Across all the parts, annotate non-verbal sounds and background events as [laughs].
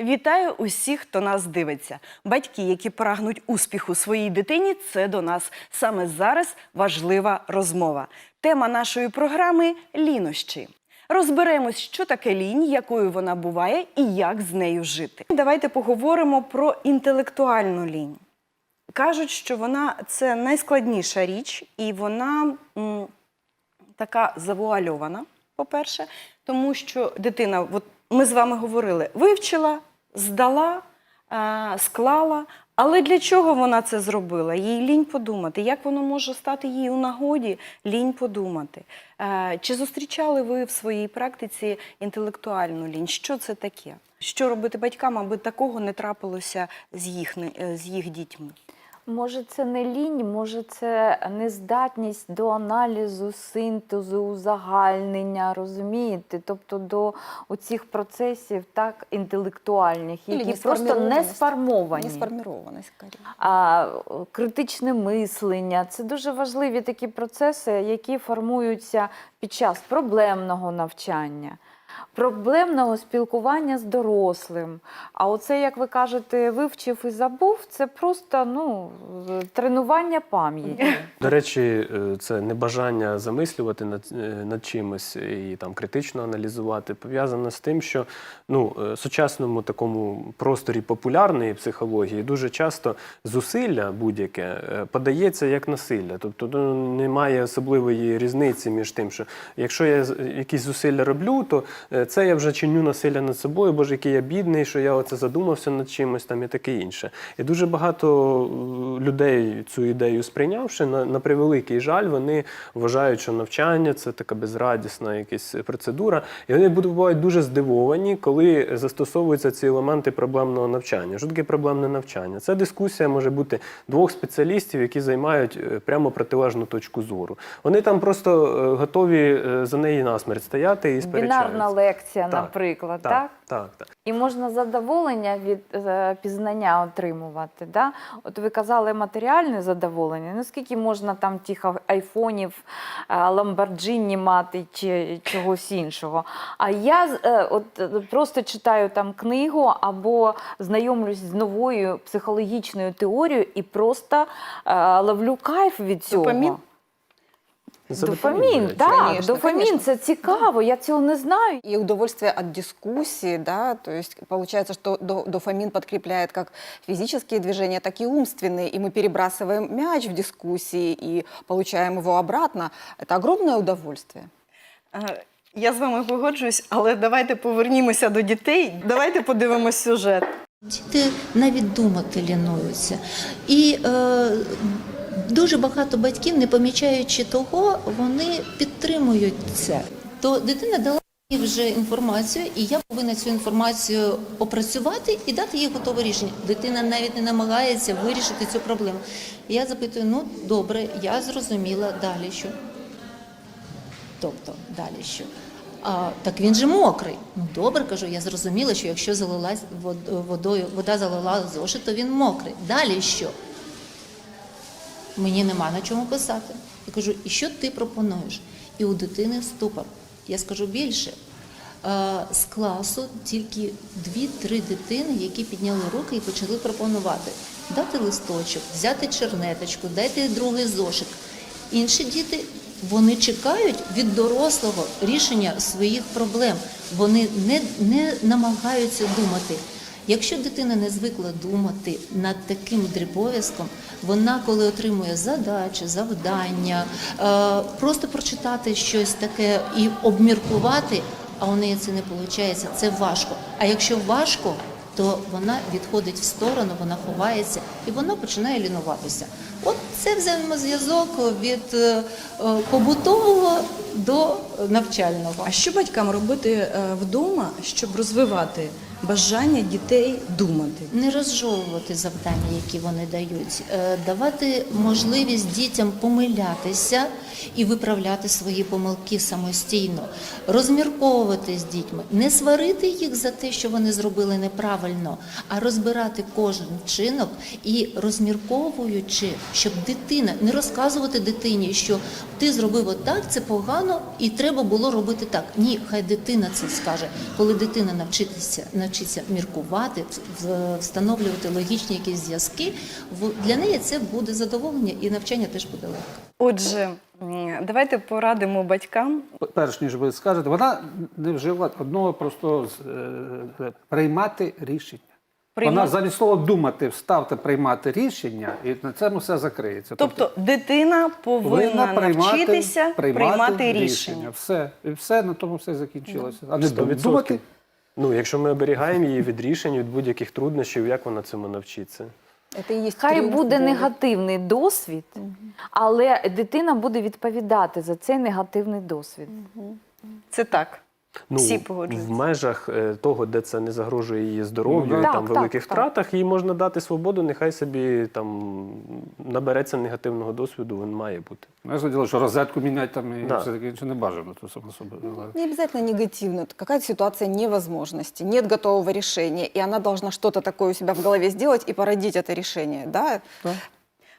Вітаю усіх, хто нас дивиться. Батьки, які прагнуть успіху своїй дитині, це до нас. Саме зараз важлива розмова. Тема нашої програми лінощі. Розберемось, що таке лінь, якою вона буває і як з нею жити. Давайте поговоримо про інтелектуальну лінь. Кажуть, що вона це найскладніша річ, і вона м, така завуальована, по-перше, тому що дитина, от ми з вами говорили, вивчила, здала, е, склала. Але для чого вона це зробила? Їй лінь подумати. Як воно може стати їй у нагоді? Лінь подумати. Е, Чи зустрічали ви в своїй практиці інтелектуальну лінь? Що це таке? Що робити батькам, аби такого не трапилося з їх, е, з їх дітьми? Може, це не лінь, може, це нездатність до аналізу, синтезу, узагальнення, розумієте? Тобто до оцих процесів так інтелектуальних, які просто не сформовані. Несформированность, скорее. А критичне мислення це дуже важливі такі процеси, які формуються під час проблемного навчання. Проблемного спілкування з дорослим. А оце, як ви кажете, вивчив і забув, це просто ну, тренування пам'яті. До речі, е, це небажання замислювати над, е, над чимось і там критично аналізувати пов'язано з тим, що ну, е, сучасному такому просторі популярної психології дуже часто зусилля будь-яке подається як насилля. Тобто ну, немає особливої різниці між тим, що якщо я якісь зусилля роблю, то це я вже чиню насилля над собою, боже, який я бідний, що я оце задумався над чимось там і таке інше. І дуже багато е, людей цю ідею сприйнявши, на, на превеликий жаль, вони вважають, що навчання це така безрадісна якась процедура. І вони бувають дуже здивовані, коли застосовуються ці елементи проблемного навчання. Що проблемне навчання? Це дискусія може бути двох спеціалістів, які займають е, прямо протилежну точку зору. Вони там просто е, готові е, за неї насмерть стояти і сперечаються. Лекція, Так, наприклад, так? Так, так, так. І можна задоволення від е, пізнання отримувати. Да? От ви казали матеріальне задоволення. Ну скільки можна там тих айфонів, е, ламборджині мати чи чогось іншого. А я е, от просто читаю там книгу або знайомлюсь з новою психологічною теорією і просто е, ловлю кайф від цього. Допамін? За Дофамін, допомогою. так, Конечно, дофамін конечно. це цікаво, я цього не знаю. И удовольствие от дискуссии, да, то есть получается, что до- дофамин подкрепляет как физические движения, так и умственные, и мы перебрасываем мяч в дискуссии и получаем его обратно. Это огромное удовольствие. Е, Я з вами погоджуюсь, але давайте повернімося до дітей. Давайте подивимось сюжет. Діти навіть думати лінуються. І е, дуже багато батьків, не помічаючи того, вони підтримують це. То дитина дала мені вже інформацію, і я повинна цю інформацію опрацювати і дати їй готове рішення. Дитина навіть не намагається вирішити цю проблему. Я запитую: ну добре, я зрозуміла далі що. Тобто далі що? А, так він же мокрий. Ну добре, кажу, я зрозуміла, що якщо залилась водою, вода залила зошит, то він мокрий. Далі що? Мені нема на чому писати. Я кажу, і що ти пропонуєш? І у дитини ступор. Я скажу більше. Е, З класу тільки дві-три дитини, які підняли руки і почали пропонувати дати листочок, взяти чернеточку, дайте другий зошик. Інші діти вони чекають від дорослого рішення своїх проблем. Вони не, не намагаються думати. Якщо дитина не звикла думати над таким дрібов'язком, вона, коли отримує задачі, завдання, е, просто прочитати щось таке і обміркувати, а у неї це не виходить, це важко. А якщо важко, то вона відходить в сторону, вона ховається і вона починає лінуватися. От це взаємозв'язок від е, е, побутового до навчального. А що батькам робити е, вдома, щоб розвивати бажання дітей думати? Не розжовувати завдання, які вони дають, давати можливість дітям помилятися і виправляти свої помилки самостійно, розмірковувати з дітьми, не сварити їх за те, що вони зробили неправильно, а розбирати кожен вчинок і І розмірковуючи, щоб дитина не розказувати дитині, що ти зробив отак, це погано, і треба було робити так. Ні, хай дитина це скаже. Коли дитина навчиться, навчиться міркувати, встановлювати логічні якісь зв'язки, в- для неї це буде задоволення, і навчання теж буде легко. Отже, давайте порадимо батькам. перш ніж ви скажете, вона не вжила одного простого з- е, приймати рішення. Прийма- Вона замість слова думати, вставте приймати рішення, і на цьому все закриється. Тобто дитина повинна, навчитися приймати, рішення. Все, і все на тому все закінчилося. А не 100%. думати. Ну, якщо ми оберігаємо її від рішень, від будь-яких труднощів, як вона цьому навчиться? Хай буде негативний досвід, але дитина буде відповідати за цей негативний досвід. Це так. Ну, Всі в межах е, того, де це не загрожує її здоров'ю, Ну, і там Так, великих так, втратах, їй можна дати свободу, нехай собі там набереться негативного досвіду, він має бути. Ну, Я діло, що розетку міняти там і Да. все таке інше не бажано. То само собою. Не обязательно негативно. Какая-то ситуация невозможности, нет готового решения, и она должна что-то такое у себя в голове сделать и породить это решение. Да?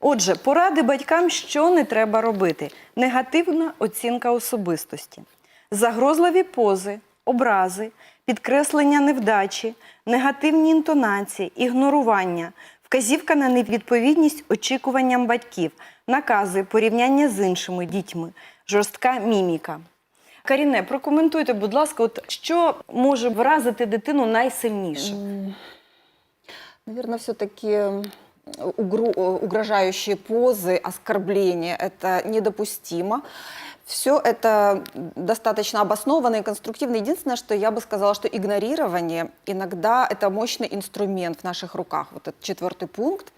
Отже, поради батькам, що не треба робити: негативна оцінка особистості, загрозливі пози, образи, підкреслення невдачі, негативні інтонації, ігнорування, вказівка на невідповідність очікуванням батьків, накази, порівняння з іншими дітьми, жорстка міміка. Каріне, прокоментуйте, будь ласка, от що може вразити дитину найсильніше? Наверное, все-таки угрожающие позы, оскорбления – это недопустимо. Все это достаточно обоснованно и конструктивно. Единственное, что я бы сказала, что игнорирование иногда это мощный инструмент в наших руках. Вот этот четвертый пункт.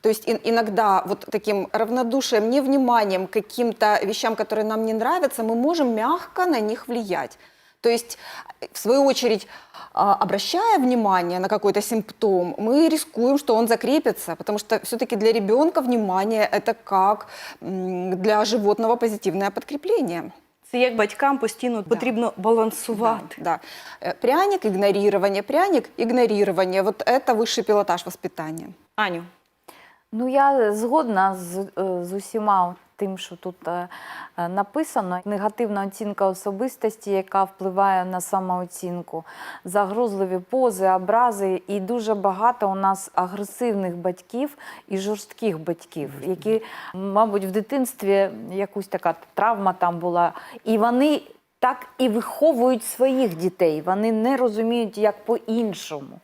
То есть ин- иногда вот таким равнодушием, невниманием к каким-то вещам, которые нам не нравятся, мы можем мягко на них влиять. То есть, э, в свою очередь, а, обращая внимание на какой-то симптом, мы рискуем, что он закрепится, потому что все-таки для ребенка внимание это как м, для животного позитивное подкрепление. Це як батькам постійно потрібно балансувати. Да. Э, Пряник, игнорирование, пряник, игнорирование. Вот это высший пилотаж воспитания. Аню. Ну, я згодна з, е, з усіма тим, що тут е, е, написано. Негативна оцінка особистості, яка впливає на самооцінку, загрозливі пози, образи, і дуже багато у нас агресивних батьків і жорстких батьків, які, мабуть, в дитинстві якусь така травма там була, і вони. Так і виховують своїх дітей. Вони не розуміють, як по-іншому.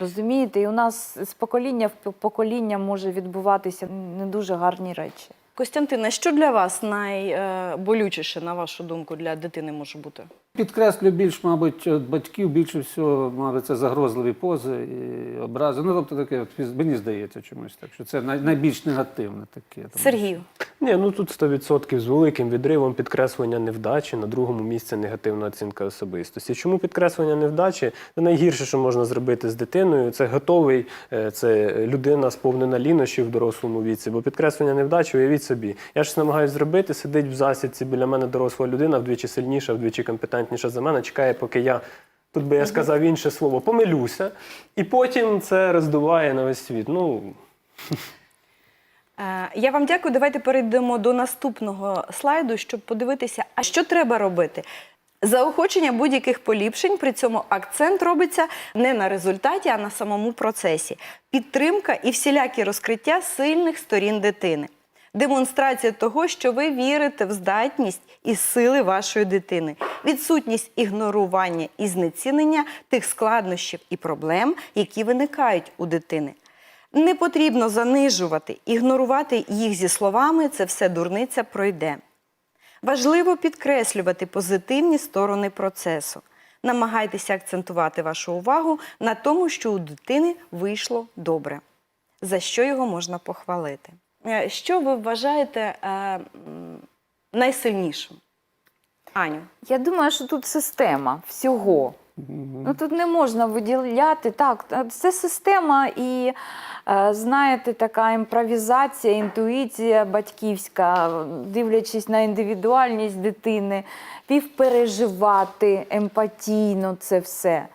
Розумієте, і у нас з покоління в покоління може відбуватися не дуже гарні речі. Костянтина, що для вас найболючіше, на вашу думку, для дитини може бути? Підкреслю більш, мабуть, батьків більше всього, мабуть, це загрозливі пози і образи. Ну, тобто таке, от, мені здається чомусь так, що це найбільш негативне таке. Тому Сергію. Ні, ну тут 100% з великим відривом підкреслення невдачі, на другому місці негативна оцінка особистості. Чому підкреслення невдачі? Це найгірше, що можна зробити з дитиною. Це готовий, е, це людина сповнена лінощів в дорослому віці, бо підкреслення невдачі, уявіть собі. Я щось намагаюся зробити, сидить в засідці біля мене доросла людина, вдвічі сильніша, вдвічі компетентніша за мене, чекає, поки я. Тут би я сказав інше слово, помилюся, і потім це роздуває на весь світ. Ну, Е, Я вам дякую. Давайте перейдемо до наступного слайду, щоб подивитися, а що треба робити. Заохочення будь-яких поліпшень, при цьому акцент робиться не на результаті, а на самому процесі. Підтримка і всілякі розкриття сильних сторін дитини. Демонстрація того, що ви вірите в здатність і сили вашої дитини, відсутність ігнорування і знецінення тих складнощів і проблем, які виникають у дитини. Не потрібно занижувати, ігнорувати їх зі словами це все дурниця пройде. Важливо підкреслювати позитивні сторони процесу. Намагайтеся акцентувати вашу увагу на тому, що у дитини вийшло добре, за що його можна похвалити. Е, Що ви вважаєте е, найсильнішим? Аню. Я думаю, що тут система всього. Ну тут не можна виділяти так. Це система і е, знаєте, така імпровізація, інтуїція батьківська, дивлячись на індивідуальність дитини, півпереживати емпатійно це все.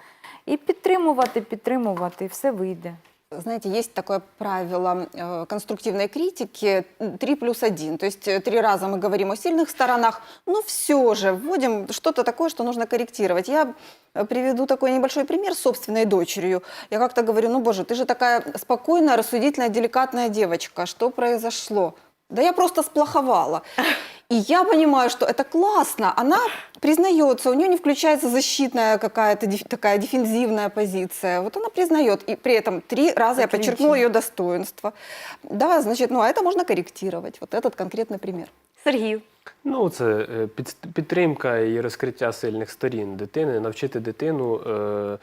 І підтримувати, підтримувати, і все вийде. Знаете, есть такое правило э, конструктивной критики 3 плюс 1. То есть э, три раза мы говорим о сильных сторонах, но все же вводим что-то такое, что нужно корректировать. Я э, приведу такой небольшой пример с собственной дочерью. Я как-то говорю, ну боже, ты же такая спокойная, рассудительная, деликатная девочка. Что произошло? Да я просто сплоховала. И я понимаю, что это классно. Она признается, у нее не включается защитная какая-то деф- такая дефензивная позиция. Вот она признает. И при этом три раза я Отлично. подчеркнула ее достоинство. Да, значит, ну а это можно корректировать. Вот этот конкретный пример. Сергію, Ну, це е, під, підтримка і розкриття сильних сторін дитини, навчити дитину е, е,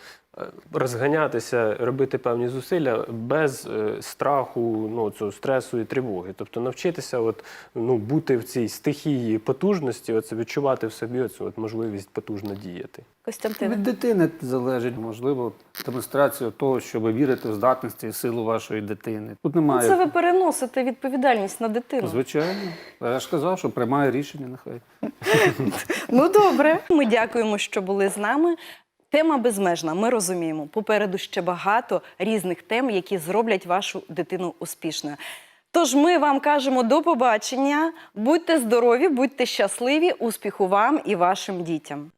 розганятися, робити певні зусилля без е, страху, ну, цього стресу і тривоги. Тобто навчитися от, ну, бути в цій стихії потужності, оце, відчувати в собі оцю от можливість потужно діяти. Костянтине. Від дитини залежить, можливо, демонстрація того, щоб вірити в здатності і силу вашої дитини. Тут немає. Це ви переносите відповідальність на дитину. Звичайно. Я ж казав, що приймає рішення нехай. [laughs] Ну добре. Ми дякуємо, що були з нами. Тема безмежна. Ми розуміємо. Попереду ще багато різних тем, які зроблять вашу дитину успішною. Тож ми вам кажемо до побачення. Будьте здорові, будьте щасливі, успіху вам і вашим дітям.